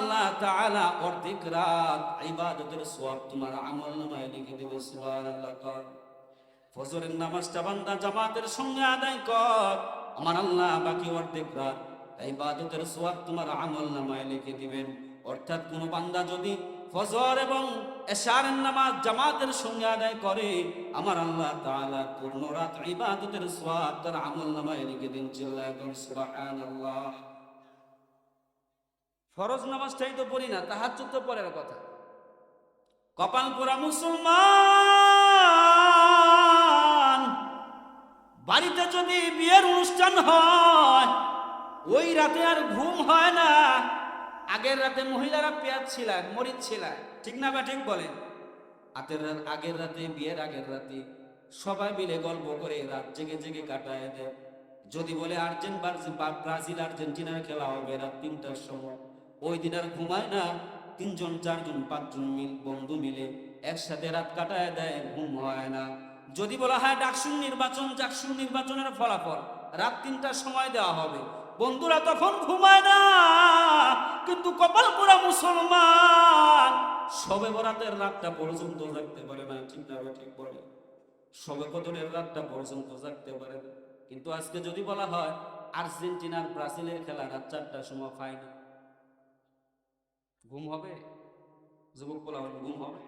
আল্লাহ তাআলা অর্ধেক রাত ইবাদতের সওয়াব তোমার আমল নামায় লিখে দেবে, সুবহানাল্লাহ কর। ফজরের নামাজটা বান্দা জামাতের সঙ্গে আদায় কর। আমার আল্লাহ বাকি অর্ধেক রাত ইবাদতের সওয়াব তোমার আমল নামায় লিখে দিবেন। অর্থাৎ কোন বান্দা যদি ফজর এবং এশারের নামাজ জামাতের সঙ্গে আদায় করে, আমার আল্লাহ তাআলা পূর্ণ রাত ইবাদতের সওয়াব তার আমল নামায় লিখে দিন, চিল্লায় সুবহানাল্লাহ। ফরজ নামাজটাই তো পড়ি না তাহার তো পরের কথা। কপাল পোড়া মুসলমান, বাড়িতে যদি বিয়ের অনুষ্ঠান হয়, ওই রাতে আর ঘুম হয় না। আগের রাতে মহিলারা পেঁয়াজ ছিলেন মরিচ ছিলেন ঠিক না বা ঠিক বলেন? আতের আগের রাতে, বিয়ের আগের রাতে সবাই মিলে গল্প করে রাত জেগে জেগে কাটায় দেয়। যদি বলে আর্জেন্ট ব্রাজিল আর্জেন্টিনার খেলা হবে রাত তিনটার সময় ওই দিন আর ঘুমায় না। তিনজন, চারজন, পাঁচজন মিল, বন্ধু মিলে একসাথে রাত কাটায় দেয়, ঘুম হয় না। যদি বলা হয় ডাকসুন নির্বাচন চাকসুন নির্বাচনের ফলাফল, রাত তিনটার সময় দেওয়া হবে। বন্ধুরা তখন ঘুমায় না, কিন্তু কপাল পোড়া মুসলমান সবে বরাতের রাতটা পর্যন্ত থাকতে পারে না না ঠিক বলে। সবে কদরের রাতটা পর্যন্ত থাকতে পারে কিন্তু আজকে যদি বলা হয় আর্জেন্টিনার ব্রাজিলের খেলা রাত চারটার সময় ফাইনাল ঘুম হবে? যুবক বলা ঘুম হবে।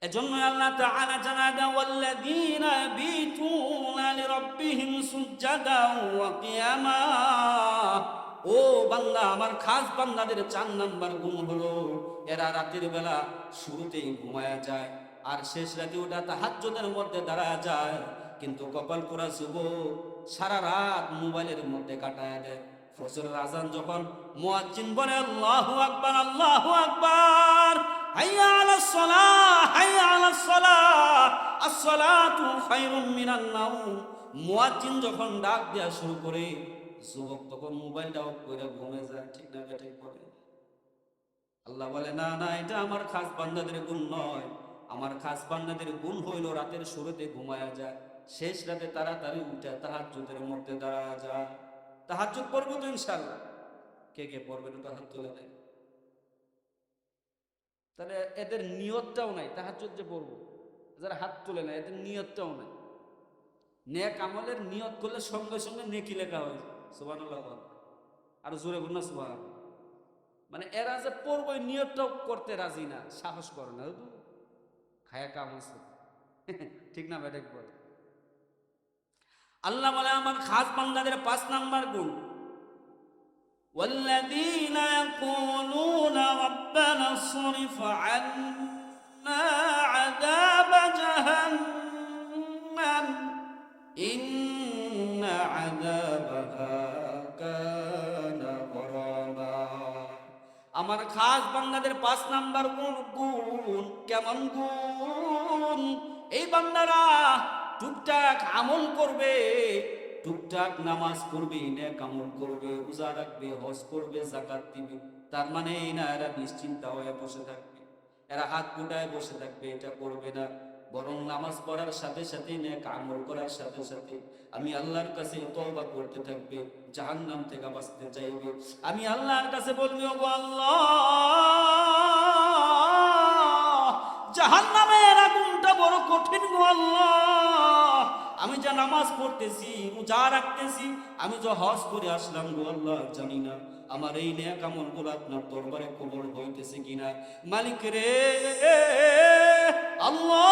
এজন্য আল্লাহ তাআলা জানা দেন, ওয়াল্লাযীনা বিতুনা লিরাব্বিহিম সুজদাও ওয়া কিয়ামা। ও বান্দা, আমার খাস বান্দাদের চার নাম্বার গুণ হলো, এরা রাতের বেলা শুরুতেই ঘুমায়া যায় আর শেষ রাতে ওটা তাহাজ্জুদের মধ্যে দাঁড়া যায়। কিন্তু কপাল পোড়া যুবক সারা রাত মোবাইলের মধ্যে কাটায় দেয়। ফজরের আজান যখন মুয়াজ্জিন বলে, আল্লাহু আকবার আল্লাহু আকবার, হাইয়া আলাস সালাহ, হাইয়া আলাস সালাহ, আস-সালাতু খায়রুম মিনান নাওম। মুয়াজ্জিন যখন ডাক দেয়া শুরু করে, যুবক তখন মোবাইলটা অফ করে ঘুমে যায়, ঠিক না ঠিক করে। আল্লাহ বলে, না না, এটা আমার খাস বান্দাদের গুণ নয়। আমার খাস বান্দাদের গুণ হইল রাতের শুরুতে ঘুমায়া যায়, শেষ রাতে তাড়াতাড়ি উঠে তাহাজ্জুদের মধ্যে দাঁড়া যায়। তাহাজ্জুদ পড়ব তো ইনশাল্লাহ কে কে পড়বে তো হাত তুলে দেয় তাহলে এদের নিয়তটাও নাই, তাহাজ্জুদ যে পড়ব, যারা হাত তুলে না এদের নিয়তটাও নাই। নেক আমলের নিয়ত করলে সঙ্গে সঙ্গে নেকি লেখা হয় বল। আর জোরে বল না মানে এরা যে পড়ব নিয়তটাও করতে রাজি না, সাহস করে না? খায়া কাম আছে। ঠিক না ব্যাটেক বলে। আল্লাহ বলে আমার খাস বান্দাদের পাঁচ নাম্বার গুণ والذين يقولون ربنا اصرف عنا عذاب جهنم إن عذابها كان غراما আমার খাস বান্দাদের পাঁচ নাম্বার গুণ গুণ কেমন গুণ এই বান্দারা টুকটাক আমল করবে, টুকটাক নামাজ পড়বে, নেক আমল করবে, রোজা রাখবে, হজ করবে জাকাত দিবে, তার মানে এই না এরা নিশ্চিন্তা হয়ে বসে থাকবে। এরা হাত গুটায় বসে থাকবে, এটা করবে না। বরং নামাজ পড়ার সাথে সাথে, নেক আমল করার সাথে সাথে আমি আল্লাহর কাছে তওবা করতে থাকবে, জাহান্নাম থেকে বাঁচতে চাইবে। আমি আল্লাহর কাছে বলবি, ওগো আল্লাহ, জাহান্নামের আগুনটা বড় কঠিন গো আল্লাহ। আমি যা নামাজ পড়তেছি, রোজা রাখতেছি, আমি যা হজ করে আসলাম গো আল্লাহ, জানি না আমার এই নেক আমলগুলো আপনার দরবারে কবর হইতেছে কিনা। মালিক রে, আল্লাহ,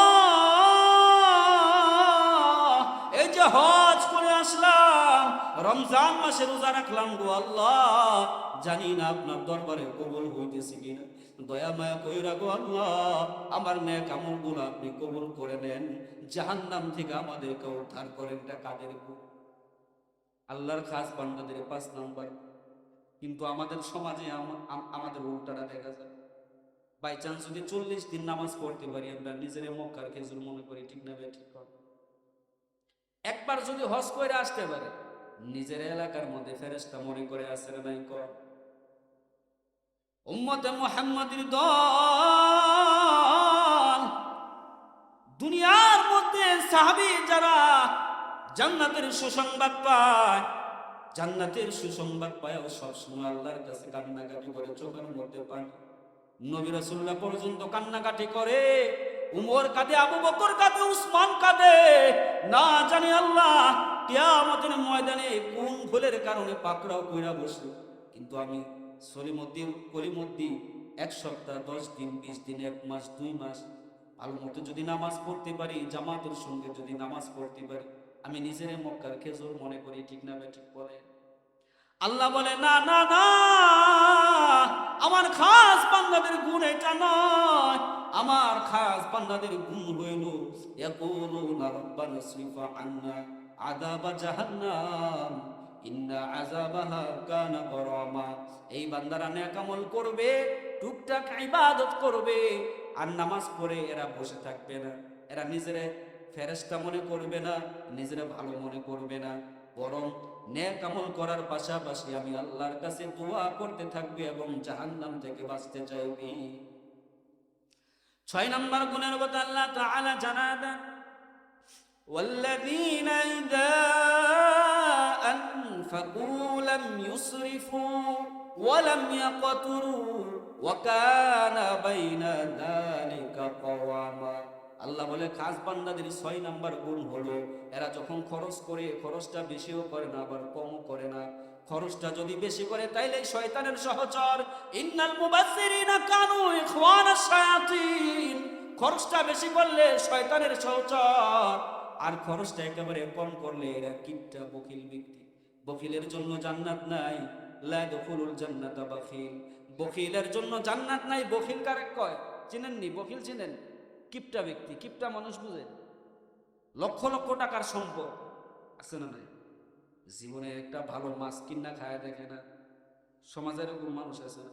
এই যে হজ করে আসলাম, রমজান মাসে রোজা রাখলাম গো আল্লাহ, জানি না আপনার দরবারে কবল হইতেছে কিনা। দয়া মায়া কইরা গো আল্লাহ, আমার নেক আমলগুলো আপনি কবুল করে নেন জাহান্নাম থেকে আমাদেরকে উদ্ধার করেন এটা কাদের? আল্লাহর খাস বান্দাদের পাঁচ নাম্বার কিন্তু আমাদের সমাজে আম- আম- আমাদের উল্টাটা দেখা যায় বাই চান্স যদি চল্লিশ দিন নামাজ পড়তে পারি আমরা, নিজের মক্কার খেজুর মনে করি ঠিক না ঠিক কথা। একবার যদি হজ করে আসতে পারে, নিজের এলাকার মধ্যে ফেরেস্তা মনে করে আসে নাই কর উম্মতে মুহাম্মাদের দল। দুনিয়ার মধ্যে সাহাবি যারা জান্নাতের সুসংবাদ পায়, জান্নাতের সুসংবাদ পায় ও সবসময় আল্লাহর কাছে কান্নাকাটি করে, চোখের মধ্যে পায় নবী রাসূলুল্লাহ পর্যন্ত কান্নাকাটি করে, উমর কাঁদে, আবু বকর কাঁদে, উসমান কাঁদে। না জানি আল্লাহ কিয়ামতের ময়দানে কোন ভুলের কারণে পাকড়াও কইরা বসে কিন্তু আমি সলিমুদ্দিন কলিমুদ্দিন এক সপ্তাহ, দশ দিন, বিশ দিন, এক মাস, দুই মাস। ভালো মতো যদি নামাজ পড়তে পারি, জামাতের সঙ্গে যদি নামাজ পড়তে পারি, আমি নিজের মক্কার খেজুর মনে করি, ঠিক না ঠিক বলে। আল্লাহ বলে, না না না, আমার খাস বান্দাদের গুণ এটা নয়। আমার খাস বান্দাদের গুণ হইল, ইয়াকুলুনা রাব্বানা সরিফা আন্না আযাবা জাহান্নাম। ইন্না আযাবাহা কানা গরামা এই বান্দারা নেক আমল করবে টুকটাক ইবাদত করবে আর নামাজ পড়ে এরা বসে থাকবে না এরা নিজেরা ফেরেশতা মনে করবে না নিজেরা ভালো মনে করবে না বরং নেক আমল করার পাশাপাশি আমি আল্লাহর কাছে দোয়া করতে থাকবে এবং জাহান্নাম থেকে বাঁচতে চাইবি ছয় নম্বর গুণের কথা আল্লাহ তাআলা জানা দেন والذين إذا أنفقوا لم يسرفوا ولم يقتروا وكان بين ذلك قواما আল্লাহ বলে খাস বান্দাদের ছয় নাম্বার গুণ হলো এরা যখন খরচ করে খরচটা বেশিও করে না আবার কমও করে না খরচটা যদি বেশি করে তাইলে শয়তানের সহচর ইন্নাল মুবাসসিরিনা কানু ইখওয়ানাশ শায়াতিন খরচটা বেশি করলে শয়তানের সহচর আর খরচটা একেবারে কম করলে এরা কিপটা বকিল ব্যক্তি বকিলের জন্য জান্নাত নাই, লা দুখুলুল জান্নাতা বাখিল বকিলের জন্য জান্নাত নাই, বকিল কারে কয়? চিনেননি? বকিল চিনেন? কিপটা ব্যক্তি, কিপটা মানুষ বুঝেন লক্ষ লক্ষ টাকার সম্পদ, আছে না নাই? জীবনে একটা ভালো মাছ কিনা খায় দেখে না। সমাজে এরকম মানুষ আছে না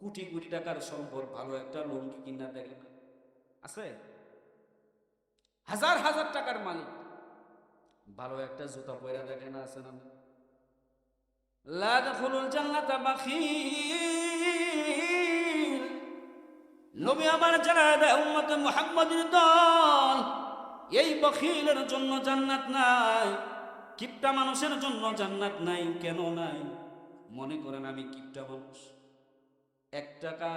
কোটি কোটি টাকার সম্পদ, ভালো একটা লুঙ্গি কিনা দেখে না। আছে? হাজার হাজার টাকার মালিক, ভালো একটা জুতা পয়রা দেখে না, আছে না নবী আমার জানা এই জন্য জান্নাত নাই মানুষের জন্য জান্নাত নাই, কেন নাই? মনে করেন আমি কিপটা মানুষ। এক টাকা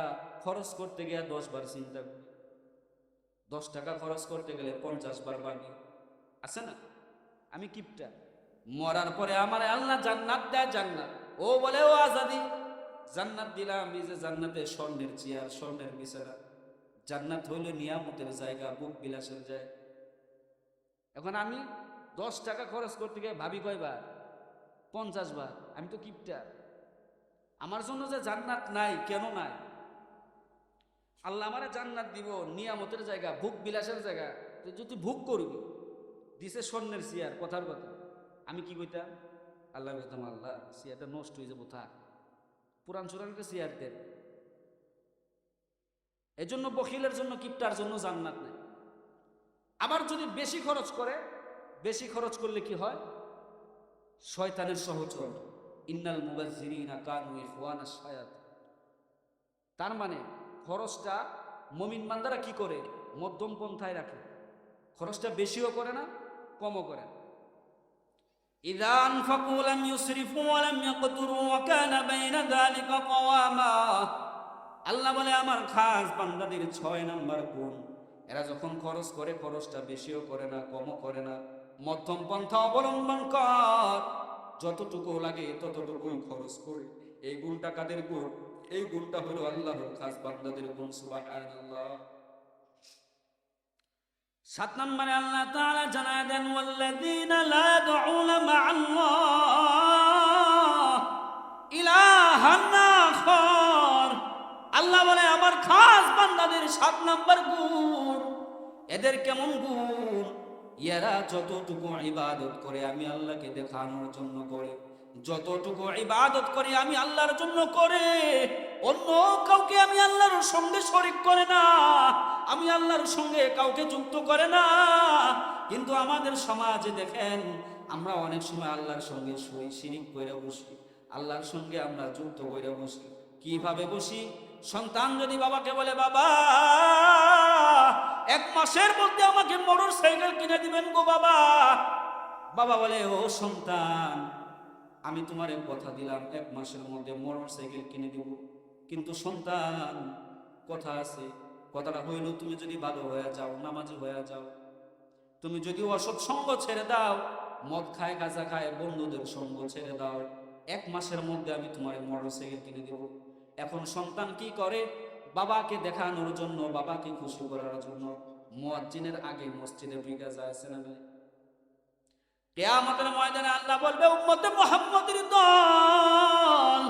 খরচ করতে গিয়ে দশ বার চিন্তা করি। দশ টাকা খরচ করতে গেলে পঞ্চাশ বার বাকি আছে না? আমি কিপটা। মরার পরে আমার আল্লাহ জান্নাত দেয় জান্নাত। ও বলে, ও আজাদি, জান্নাত দিলাম, এই যে জান্নাতে স্বর্ণের চেয়ার, স্বর্ণের বিছানা। জান্নাত হইলে নিয়ামতের জায়গা, বুক বিলাসের জায়গা। এখন আমি দশ টাকা খরচ করতে গিয়ে ভাবি কয়বার? পঞ্চাশ বার। আমি তো কিপটা আমার জন্য যে জান্নাত নাই, কেন নাই? আল্লাহ আমারে জান্নাত দিব, নিয়ামতের জায়গা ভুক বিলাসের জায়গা। তুই যদি ভুক করবি? দিছে স্বর্ণের চেয়ার, কথার কথা। আমি কি কইতাম? আল্লাহ কইতাম, আল্লাহ চেয়ারটা নষ্ট হয়ে যাব, থাক। পুরান দেন। এই জন্য বকিলের জন্য, কিপটার জন্য জান্নাত নেই। আবার যদি বেশি খরচ করে, বেশি খরচ করলে কি হয়? শয়তানের সহচর। ইন্নাল মুবাজ্জিরিনা কানু ইখওয়ানাশ শায়াত তার মানে খরচটা মমিন মান্দারা কি করে? মধ্যম পন্থায় রাখে। খরচটা বেশিও করে না, কমও করে না। إذا أنفقوا لم يسرفوا ولم يقتروا وكان بين ذلك قواما আল্লাহ বলে আমার খাস বান্দাদের ছয় নাম্বার গুণ এরা যখন খরচ করে খরচটা বেশিও করে না কমও করে না মধ্যম পন্থা অবলম্বন কর যতটুকু লাগে ততটুকুই খরচ করে এই গুণটা কাদের গুণ এই গুণটা হলো আল্লাহর খাস বান্দাদের গুণ সুবহানাল্লাহ সাত নম্বরে আল্লাহ তাআলা জানায় দেন, ওয়াল্লাযীনা লা ইয়াদউনা মা'আল্লাহ ইলাহান আল্লাহ বলে, আমার খাস বান্দাদের সাত নম্বর গুণ, এদের কেমন গুণ? এরা যতটুকু ইবাদত করে আমি আল্লাহকে দেখানোর জন্য করে, যতটুকু ইবাদত করে আমি আল্লাহর জন্য করে, অন্য কাউকে আমি আল্লাহর সঙ্গে শরিক করে না। আমি আল্লাহর সঙ্গে কাউকে যুক্ত করে না। কিন্তু আমাদের সমাজে দেখেন, আমরা অনেক সময় আল্লাহর সঙ্গে সই শিরিক করে বসি। আল্লাহর সঙ্গে আমরা যুক্ত করে বসি। কীভাবে বসি? সন্তান যদি বাবাকে বলে, বাবা, এক মাসের মধ্যে আমাকে মোটর সাইকেল কিনে দিবেন গো বাবা। বাবা বলে, ও সন্তান, আমি তোমার কথা দিলাম, এক মাসের মধ্যে মোটর সাইকেল কিনে দিব। কিন্তু সন্তান, কথা আছে কথাটা হইল, তুমি যদি ভালো হয়ে যাও, নামাজি হয়ে যাও, তুমি যদি অসৎ সঙ্গ ছেড়ে দাও, মদ খায়, গাঁজা খায়, বন্ধুদের সঙ্গ ছেড়ে দাও, এক মাসের মধ্যে আমি তোমার মোটর সাইকেল কিনে দেব। এখন সন্তান কি করে? বাবাকে দেখানোর জন্য, বাবাকে খুশি করার জন্য। মুয়াজ্জিনের আগে মসজিদে ঢুকে যায় না? কেয়ামতের ময়দানে আল্লাহ বলবে, উম্মতে মুহাম্মদের দল,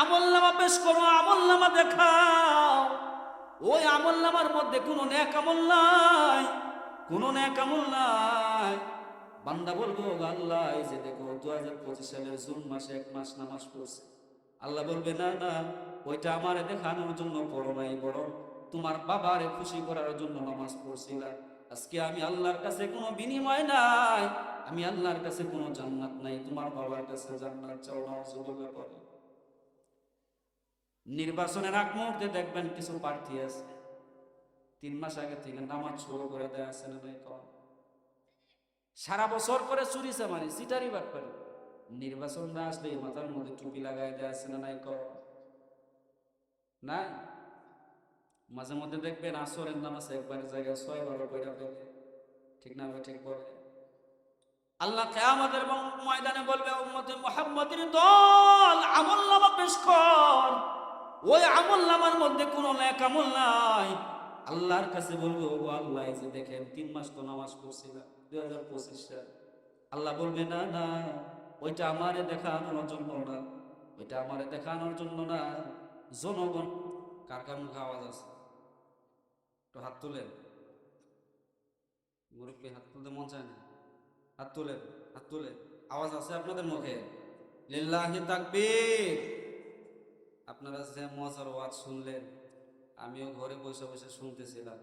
আমল নামা পেশ করো, আমল নামা দেখাও। ওই আমল নামার মধ্যে কোনো ন্যাক আমল নাই, কোনো ন্যাক আমল নাই। বান্দা বলব আল্লাহ, এই যে দেখো দু হাজার পঁচিশ সালের জুন মাসে এক মাস নামাজ পড়ছে। আল্লাহ বলবে, না না, ওইটা আমার দেখানোর জন্য পড়ো নাই বড় তোমার বাবারে খুশি করার জন্য নামাজ পড়ছিলাম। আজকে আমি আল্লাহর কাছে কোনো বিনিময় নাই, আমি আল্লাহর কাছে কোনো জান্নাত নাই, তোমার বাবার কাছে জান্নাত চাও পড়ে নির্বাচনের আগ মুহূর্তে দেখবেন কিছু প্রার্থী আছে। তিন মাস আগে থেকে নামাজ শুরু করে দেয় আছে না নাই কম। সারা বছর করে চুরি চামারি, সিটারি বাট পারে নির্বাচনটা আসলে মাথার মধ্যে টুপি লাগাই দেয় আছে না নাই কম। নাই? মাঝে মধ্যে দেখবেন আসরের নামাজ একবার জায়গায় ছয় বারো করে ফেলে ঠিক না ঠিক বলে? আল্লাহ কেয়ামতের ময়দানে বলবে মুহাম্মাদের দল আমল নামা পেশ কর। ওই আমল নামার মধ্যে কোনো ন্যাক আমল নাই। আল্লাহর কাছে বলব ও আল্লাহ যে দেখেন, তিন মাস তো নামাজ পড়ছিলাম দুই হাজার পঁচিশ সাল। আল্লাহ বলবে, না না, ওইটা আমারে দেখানোর জন্য না, ওইটা আমারে দেখানোর জন্য না। জনগণ, কার কার মুখে আওয়াজ আছে? একটু হাত তুলেন। মুরব্বী, হাত তুলতে মন চায় না? হাত তুলেন হাত তুলেন। আওয়াজ আছে আপনাদের মুখে? লিল্লাহি তাকবীর। আপনারা যে মজার ওয়াজ শুনলেন, আমিও ঘরে বসে বসে শুনতেছিলাম।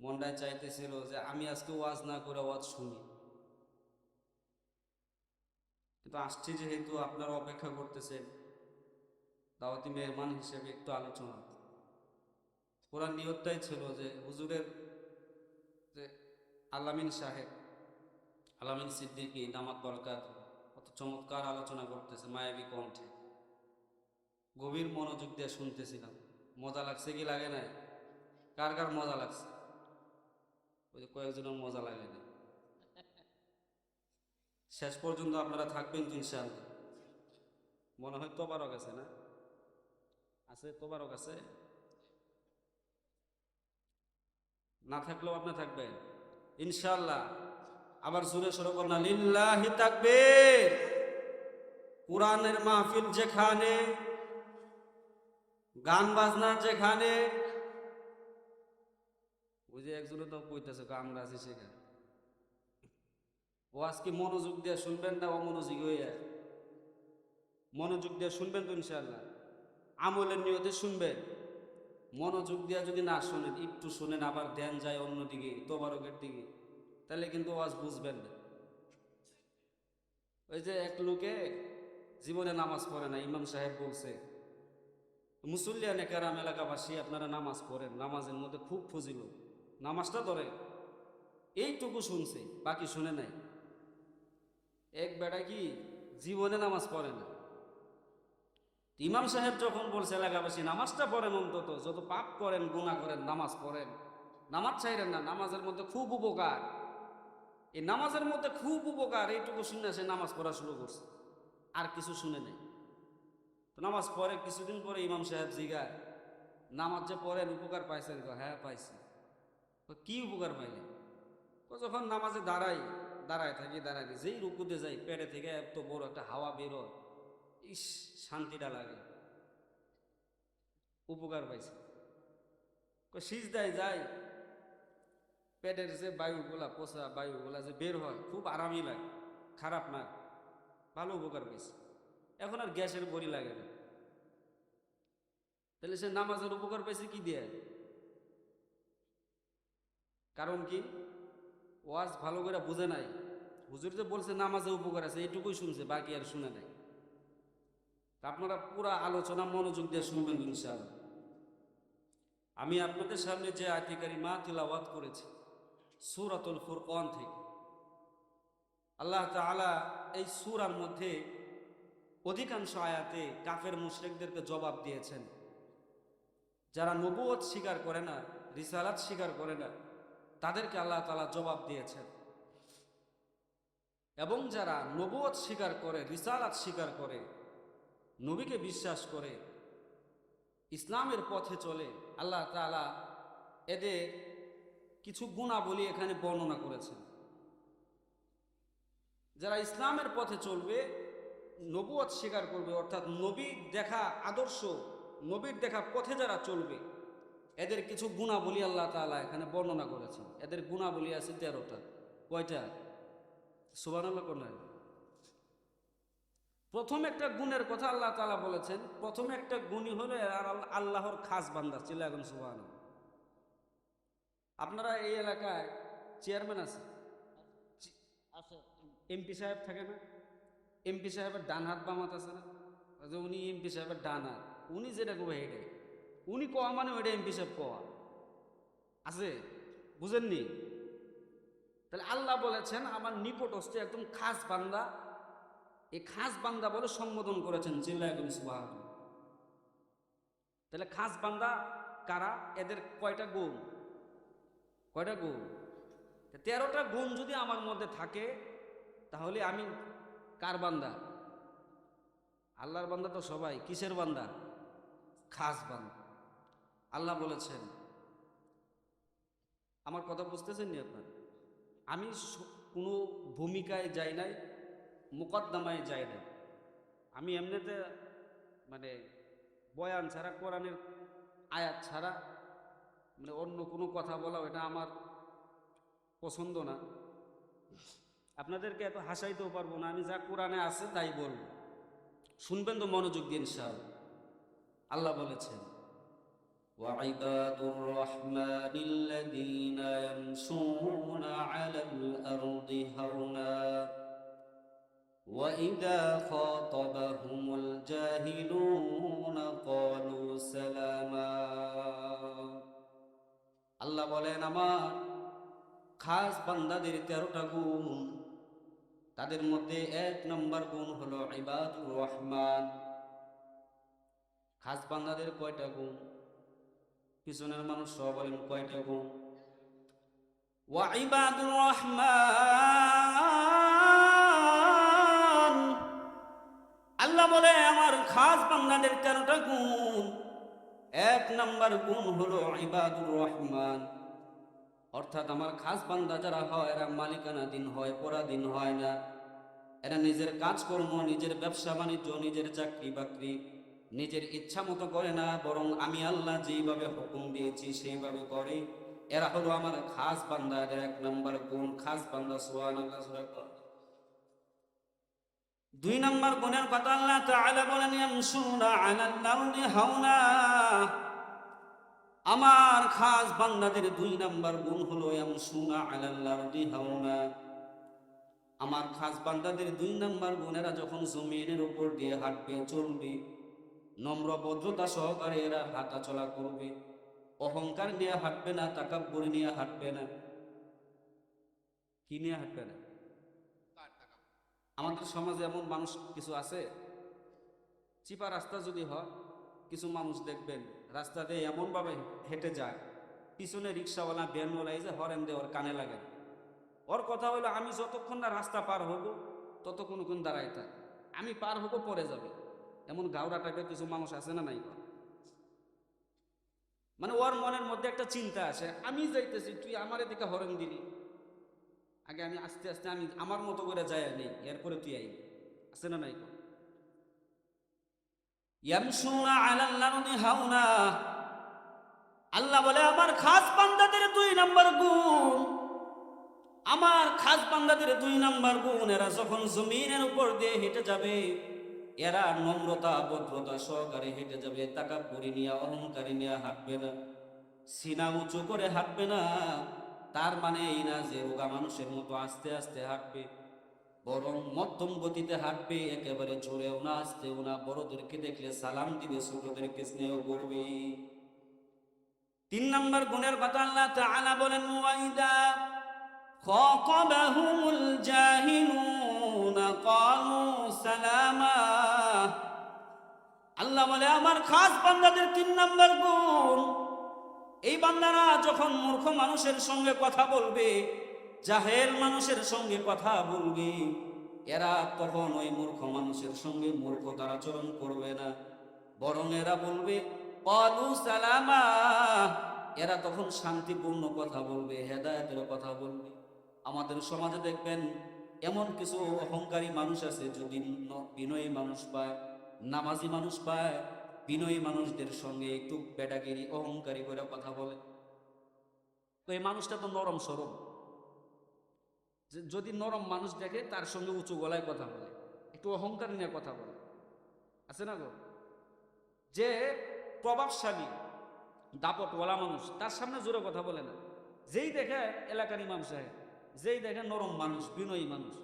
মনটায় চাইতেছিল যে আমি আজকে ওয়াজ না করে ওয়াজ শুনি। কিন্তু আসছি যেহেতু আপনারা অপেক্ষা করতেছেন, দাওয়াতি মেহমান হিসেবে একটু আলোচনা। পুরা নিয়তটাই ছিল যে হুজুরের যে আলামিন সাহেব, আলামিন সিদ্দিকী, নামাত বরকাত কত চমৎকার আলোচনা করতেছে মায়াবী কণ্ঠে। গভীর মনোযোগ দিয়ে শুনতেছিলাম। মজা লাগছে কি লাগে নাই? কার কার মজা লাগছে? ওই যে কয়েকজনের মজা লাগে না শেষ পর্যন্ত আপনারা থাকবেন তো ইনশাআল্লাহ? মনে হয় তোবারক আছে না? আছে, তোবারক আছে? না থাকলেও আপনি থাকবেন। ইনশাআল্লাহ। আবার সরে না লিল্লাহি থাকবে কোরআনের মাহফিল যেখানে গান বাজনা যেখানে, ওই যে একজনে তো কইতেছে আমরা আছি সেখানে ও আজকে মনোযোগ দিয়ে শুনবেন না, অমনোযোগী হইয়া। মনোযোগ দিয়ে শুনবেন তো ইনশাআল্লাহ। আমলের নিয়তে শুনবেন। মনোযোগ দিয়ে যদি না শুনেন, একটু শুনেন, আবার ধ্যান যায় অন্যদিকে তোবারকের দিকে, তাহলে কিন্তু ওয়াজ বুঝবেন না। ওই যে এক লোকে জীবনে নামাজ পড়ে না, ইমাম সাহেব বলছে মুসল্লিয়ানে কেরাম এলাকাবাসী, আপনারা নামাজ পড়েন, নামাজের মধ্যে খুব ফজিল নামাজটা ধরে। এইটুকু শুনছে, বাকি শুনে নাই। এক বেটা কি জীবনে নামাজ পড়ে না? ইমাম সাহেব যখন বলছে, এলাকাবাসী, নামাজটা পড়েন অন্তত। যত পাপ করেন গুণা করেন, নামাজ পড়েন। নামাজ চাইলেন না, নামাজের মধ্যে খুব উপকার। এই নামাজের মধ্যে খুব উপকার, এইটুকু শুনে সে নামাজ পড়া শুরু করছে। আর কিছু শুনে নেই। তো নামাজ পরে কিছুদিন পরে ইমাম সাহেব জিগায়, নামাজ যে পড়েন, উপকার পাইছেন হ্যাঁ পাইছি। কি উপকার পাইলেন? যখন নামাজে দাঁড়াই, দাঁড়ায় থাকি দাঁড়াই যেই রুকুতে যাই, পেটে থেকে এত বড় একটা হাওয়া বেরোয় ইস, শান্তিটা লাগে। উপকার পাইছে। সিজ দেয় যায় পেটের যে বায়ুগুলা পোষা বায়ুগুলা যে বের হয়, খুব আরামই লাগে, খারাপ না। ভালো উপকার পাইছে। এখন আর গ্যাসের বড়ি লাগে না। তাহলে সে নামাজের উপকার পাইছে কি দিয়ে? কারণ কি? ওয়াজ ভালো করে বুঝে নাই। হুজুর যে বলছে নামাজে উপকার আছে এইটুকুই শুনছে, বাকি আর শুনে নাই। তা আপনারা পুরা আলোচনা, মনোযোগ দিয়ে শুনবেন ইনশাআল্লাহ। আমি আপনাদের সামনে যে আতিকারি মা তিলাওয়াত করেছি, সুরাতুল ফুরকান থেকে। আল্লাহ তাআলা এই সূরার মধ্যে অধিকাংশ আয়াতে কাফের মুশরিকদেরকে জবাব দিয়েছেন। যারা নবুয়ত স্বীকার করে না, রিসালাত স্বীকার করে না, তাদেরকে আল্লাহ তালা জবাব দিয়েছেন। এবং যারা নবুয়ত স্বীকার করে, রিসালাত স্বীকার করে, নবীকে বিশ্বাস করে, ইসলামের পথে চলে, আল্লাহ তাআলা এদের কিছু গুণাবলী এখানে বর্ণনা করেছেন। যারা ইসলামের পথে চলবে নবুয়ত স্বীকার করবে অর্থাৎ নবীর দেখা আদর্শ নবীর দেখা পথে যারা চলবে এদের কিছু গুণাবলী আল্লাহ তালা এখানে বর্ণনা করেছেন। এদের গুণাবলী আছে তেরোটা। কয়টা? সুবান আল্লাহ কোনটা? প্রথম একটা গুণের কথা আল্লাহ তালা বলেছেন। প্রথম একটা গুণই হলো আল্লাহর খাস বান্দা ছিল এখন সুবান আপনারা এই এলাকায় চেয়ারম্যান আছে। এমপি সাহেব থাকে না? এমপি সাহেবের ডান হাত বাম হাত আছে না? যে উনি এমপি সাহেবের ডান হাত, উনি যেটা করবে এটাই উনি কওয়া মানে ওইটা এমপি সাহেব কওয়া আছে? বুঝেননি? তাহলে আল্লাহ বলেছেন, আমার নিকটস্থ একদম খাস বান্দা, এই খাস বান্দা বলে সম্বোধন করেছেন জিল্লা একদম সুবাহ তাহলে খাস বান্দা কারা? এদের কয়টা গুণ? কয়টা গুণ? তেরোটা গুণ যদি আমার মধ্যে থাকে, তাহলে আমি কার বান্দা? আল্লাহর বান্দা তো সবাই। কিসের বান্দা? খাস বান্দা। আল্লাহ বলেছেন, আমার কথা বুঝতেছেন নি আপনার? আমি কোনো ভূমিকায় যাই নাই, মোকদ্দমায় যাই নাই। আমি এমনিতে মানে বয়ান ছাড়া, কোরআনের আয়াত ছাড়া মানে অন্য কোনো কথা বলা এটা আমার পছন্দ না। আপনাদেরকে এত হাসাইতেও পারবো না আমি যা কোরআনে আছে তাই বলবো শুনবেন তো মনোযোগ দিন সাহ আল্লাহ বলেছেন وعباد الرحمن الذين يمشون على الأرض هونا وإذا خاطبهم الجاهلون قالوا سلاما আল্লাহ বলেন আমার খাস বান্দাদের তেরোটা গুণ তাদের মধ্যে এক নম্বর গুণ হলো ইবাদুর রহমান। খাস বান্দাদের কয়টা গুণ? পিছনের মানুষ সব বলেন কয়টা গুণ? ওয়াইবাদুর রহমান। আল্লাহ বলে, আমার খাস বান্দাদের তেরোটা গুণ। এক নাম্বার গুণ হলো ইবাদুর রহমান। অর্থাৎ আমার খাস বান্দা যারা হয়, এরা মালিকানা দিন হয় পরাধীন হয় না। এরা নিজের কাজকর্ম, নিজের ব্যবসা বাণিজ্য, নিজের চাকরি বাকরি নিজের ইচ্ছা মতো করে না, বরং আমি আল্লাহ যেইভাবে হুকুম দিয়েছি, সেইভাবে করে। এরা হলো আমার খাস বান্দা এদের এক নম্বর গুণ খাস বান্দা সোহান। দুই নম্বর গুণের কথা আল্লাহ বলেন আমার খাস বান্দাদের দুই নাম্বার গুণ হলো ইয়ামশুনা আলাল আরদি হাওনা আমার খাস বান্দাদের দুই নাম্বার গুণেরা যখন জমিনের উপর দিয়ে হাঁটবে, চলবে, নম্র ভদ্রতা সহকারে এরা হাঁটা চলা করবে। অহংকার নিয়ে হাঁটবে না, তাকাব্বর নিয়ে হাঁটবে না। কি নিয়ে হাঁটবে না? আমাদের সমাজে এমন মানুষ কিছু আছে? চিপা রাস্তা যদি হয়, কিছু মানুষ দেখবেন। রাস্তা দিয়ে এমনভাবে হেঁটে যায়, পিছনে রিক্সাওয়ালা ভ্যানওয়ালা এই যে হরেন দে, ওর কানে লাগে। ওর কথা হলো আমি যতক্ষণ না রাস্তা পার হব, ততক্ষণ কোন দাঁড়াই থাক। আমি পার হব, পরে যাবে। এমন গাউরা টাইপের কিছু মানুষ আছে না নাই? মানে ওর মনের মধ্যে একটা চিন্তা আসে আমি যাইতেছি, তুই আমার এদিকে হরেন দিলি। আগে আমি আস্তে আস্তে, আমি আমার মতো করে যাই নেই, এরপরে তুই আই আছে না নাই? কর হাওনা আল্লাহ বলে, আমার খাস বান্দাদের দুই নাম্বার গুণ। আমার খাস বান্দাদের দুই নাম্বার গুণ, এরা যখন জমিনের উপর দিয়ে হেঁটে যাবে, এরা নম্রতা ভদ্রতা সহকারে হেঁটে যাবে, তাকাব্বরি নিয়ে, অহংকারী নিয়ে হাঁটবে না। সিনা উঁচু করে হাঁটবে না। তার মানে এই না যে রোগা মানুষের মতো আস্তে আস্তে হাঁটবে। বরং মধ্যম গতিতে হাঁটবে, একেবারে জোরেও না আসতেও না। বড়দেরকে দেখলে সালাম দিবে, ছোটদেরকে স্নেহ করবে। তিন নম্বর গুণের কথা আল্লাহ তাআলা বলেন ওয়াইদা খাকাবাহুমুল জাহিলুন ক্বালু সালামা। আল্লাহ বলে, আমার খাস বান্দাদের তিন নম্বর গুণ। এই বান্দারা যখন মূর্খ মানুষের সঙ্গে কথা বলবে জাহেল মানুষের সঙ্গে কথা বলবে, এরা তখন ওই মূর্খ মানুষের সঙ্গে মূর্খতার আচরণ করবে না। বরং এরা বলবে, কলু সালামা। এরা তখন শান্তিপূর্ণ কথা বলবে, হেদায়তের কথা বলবে। আমাদের সমাজে দেখবেন, এমন কিছু অহংকারী মানুষ আছে যদি বিনয়ী মানুষ পায়, নামাজি মানুষ পায়, বিনয়ী মানুষদের সঙ্গে একটু বেটাগিরি, অহংকারী করে কথা বলে। তো এই মানুষটা তো নরম সরম যে যদি নরম মানুষ দেখে তার সঙ্গে উঁচু গলায় কথা বলে, একটু অহংকার নিয়ে কথা বলে। আছে না গো? যে প্রভাবশালী, দাপটওয়ালা মানুষ, তার সামনে জোরে কথা বলে না। যেই দেখে এলাকার ইমাম সাহেব, যেই দেখে নরম মানুষ, বিনয়ী মানুষ,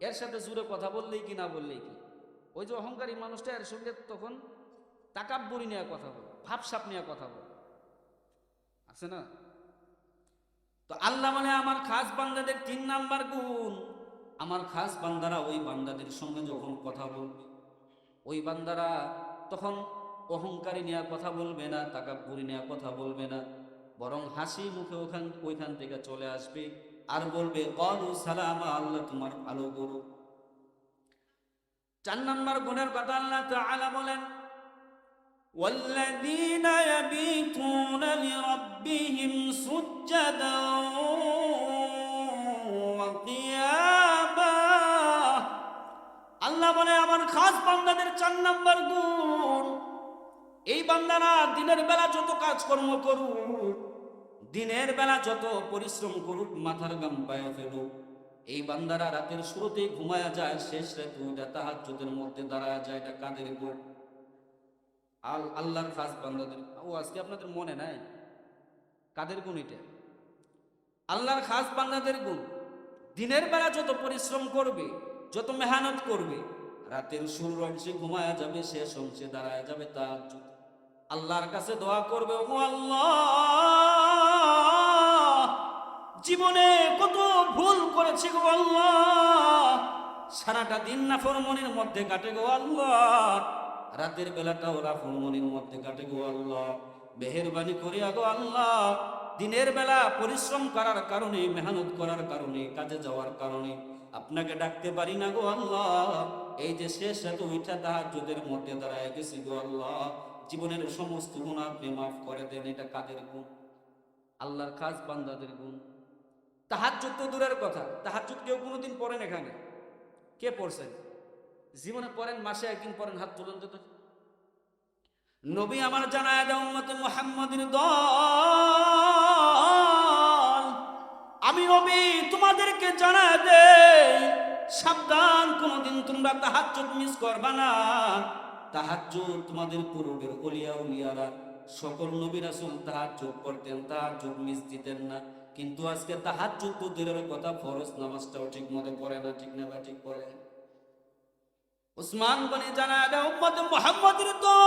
এর সাথে জোরে কথা বললেই কি, না বললেই কি? ওই যে অহংকারী মানুষটা এর সঙ্গে তখন তাকাব্বরি নিয়ে কথা বলে, ভাবসাপ নিয়ে কথা বলে। আছে না? তো আল্লাহ মানে আমার খাস বান্দাদের তিন নাম্বার গুণ। আমার খাস বান্দারা ওই বান্দাদের সঙ্গে যখন কথা বলবে, ওই বান্দারা তখন অহংকারী নিয়ে কথা বলবে না, তাকাব্বুরি নিয়ে কথা বলবে না, বরং হাসি মুখে ওখান, ওইখান থেকে চলে আসবে আর বলবে, কলু সালামা, আল্লাহ তোমার ভালো করো চার নম্বর গুণের কথা আল্লাহ তাআলা বলেন والذين يبيتون لربهم سجدا وقياما আল্লাহ বলে আমার খাস বান্দাদের চার নাম্বার গুণ এই বান্দারা দিনের বেলা যত কাজকর্ম করুক দিনের বেলা যত পরিশ্রম করুক মাথার গাম পায়ে ফেলুক এই বান্দারা রাতের শুরুতেই ঘুমায়া যায় শেষ রাতে ওইটা তাহাজ্জুদের মধ্যে দাঁড়ায় যায় এটা কাদের গুণ আল আল্লাহর খাস বান্দাদের ও, আজকে আপনাদের মনে নাই? কাদের গুণ এটা? আল্লাহর খাস বান্দাদের গুণ। দিনের বেলা যত পরিশ্রম করবে, যত মেহনত করবে, রাতের শুরুর অংশে ঘুমায়া যাবে, শেষ অংশে দাঁড়ায় যাবে তার আল্লাহর কাছে দোয়া করবে, ও আল্লাহ, জীবনে কত ভুল করেছি গো আল্লাহ। সারাটা দিন না ফরমনির মধ্যে কাটে গো আল্লাহ। রাতের বেলাটা ওরা ফরমনির মধ্যে কাটে গো আল্লাহ। মেহরবানি করিয়া গো আল্লাহ। দিনের বেলা পরিশ্রম করার কারণে, মেহনত করার কারণে, কাজে যাওয়ার কারণে। আপনাকে ডাকতে পারি না গো আল্লাহ। এই যে শেষ এত উঠা তাহাজ্জুদের মধ্যে দাঁড়ায় গেছি গো আল্লাহ। জীবনের সমস্ত গুণ আপনি মাফ করে দেন, এটা কাদের গুণ? আল্লাহর কাজ বান্দাদের গুণ। তাহাজ্জুদ তো দূরের কথা। তাহাজ্জুদ কেউ কোনোদিন পড়েন এখানে। কে পড়ছেন? জীবনে পড়েন, মাসে একদিন পড়েন, হাত তুলেন তো নবী আমার দেয়, উম্মতে মুহাম্মাদিন দল। আমি নবী তোমাদেরকে জানায় দেই, সাবধান, কোনোদিন তোমরা তাহাজ্জুদ মিস করবা না। তাহাজ্জুদ তোমাদের পূর্বের ওলিয়া উলিয়ারা, সকল নবী রাসূল তাহাজ্জুদ পড়তেন তাহাজ্জুদ মিস দিতেন না। কিন্তু আজকে তাহাজ্জুদ তো দূরের কথা, ফরজ নামাজটাও ঠিক মতো পড়ে না, ঠিক না বা ঠিক পড়ে উসমান বনে জানা উম্মতে মুহাম্মাদের দল।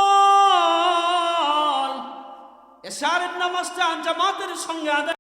এশারের নামাজটা জামাতের সঙ্গে আদায়